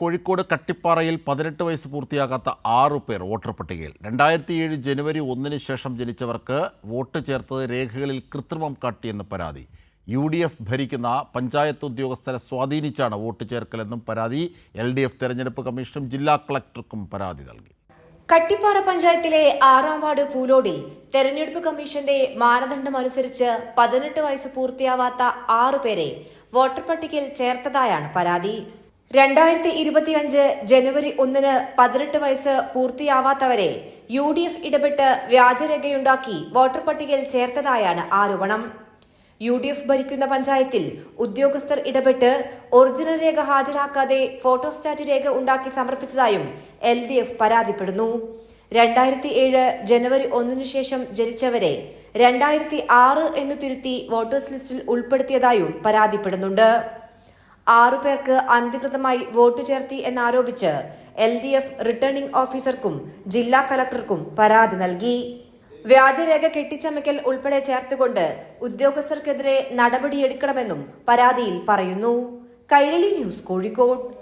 കോഴിക്കോട് കട്ടിപ്പാറയിൽ പതിനെട്ട് വയസ്സ് പൂർത്തിയാകാത്ത ആറു പേർ വോട്ടർ പട്ടികയിൽ. രണ്ടായിരത്തി ഏഴ് ജനുവരി ഒന്നിന് ശേഷം ജനിച്ചവർക്ക് വോട്ട് ചേർത്തത് രേഖകളിൽ കൃത്രിമം കാട്ടിയെന്ന് പരാതി. യു ഡി എഫ് ഭരിക്കുന്ന പഞ്ചായത്ത് ഉദ്യോഗസ്ഥരെ സ്വാധീനിച്ചാണ് വോട്ട് ചേർക്കലെന്നും പരാതി. എൽ ഡി എഫ് തെരഞ്ഞെടുപ്പ് കമ്മീഷനും ജില്ലാ കളക്ടർക്കും പരാതി നൽകി. കട്ടിപ്പാറ പഞ്ചായത്തിലെ ആറാം വാർഡ് പൂലോടിൽ തെരഞ്ഞെടുപ്പ് കമ്മീഷന്റെ മാനദണ്ഡം അനുസരിച്ച് പതിനെട്ട് വയസ്സ് പൂർത്തിയാവാത്ത ആറുപേരെ വോട്ടർ പട്ടികയിൽ ചേർത്തതായാണ് പരാതി. രണ്ടായിരത്തി ഇരുപത്തിയഞ്ച് ജനുവരി ഒന്നിന് പതിനെട്ട് വയസ്സ് പൂർത്തിയാവാത്തവരെ യു ഡി എഫ് ഇടപെട്ട് വ്യാജരേഖയുണ്ടാക്കി വോട്ടർ പട്ടികയിൽ ചേർത്തതായാണ് ആരോപണം. യു ഡി എഫ് ഭരിക്കുന്ന പഞ്ചായത്തിൽ ഉദ്യോഗസ്ഥർ ഇടപെട്ട് ഒറിജിനൽ രേഖ ഹാജരാക്കാതെ ഫോട്ടോസ്റ്റാറ്റ് രേഖ ഉണ്ടാക്കി സമർപ്പിച്ചതായും എൽ ഡി എഫ് പരാതിപ്പെടുന്നു. രണ്ടായിരത്തി ഏഴ് ജനുവരി ഒന്നിനു ശേഷം ജനിച്ചവരെ രണ്ടായിരത്തി ആറ് എന്ന് തിരുത്തി വോട്ടേഴ്സ് ലിസ്റ്റിൽ ഉൾപ്പെടുത്തിയതായും പരാതിപ്പെടുന്നുണ്ട്. ആറു പേർക്ക് അനധികൃതമായി വോട്ട് ചേർത്തി എന്നാരോപിച്ച് എൽ ഡി എഫ് റിട്ടേണിംഗ് ഓഫീസർക്കും ജില്ലാ കലക്ടർക്കും പരാതി നൽകി. വ്യാജരേഖ കെട്ടിച്ചമയ്ക്കൽ ഉൾപ്പെടെ ചേർത്തുകൊണ്ട് ഉദ്യോഗസ്ഥർക്കെതിരെ നടപടിയെടുക്കണമെന്നും പരാതിയിൽ പറയുന്നു. കൈരളി ന്യൂസ് കോഴിക്കോട്.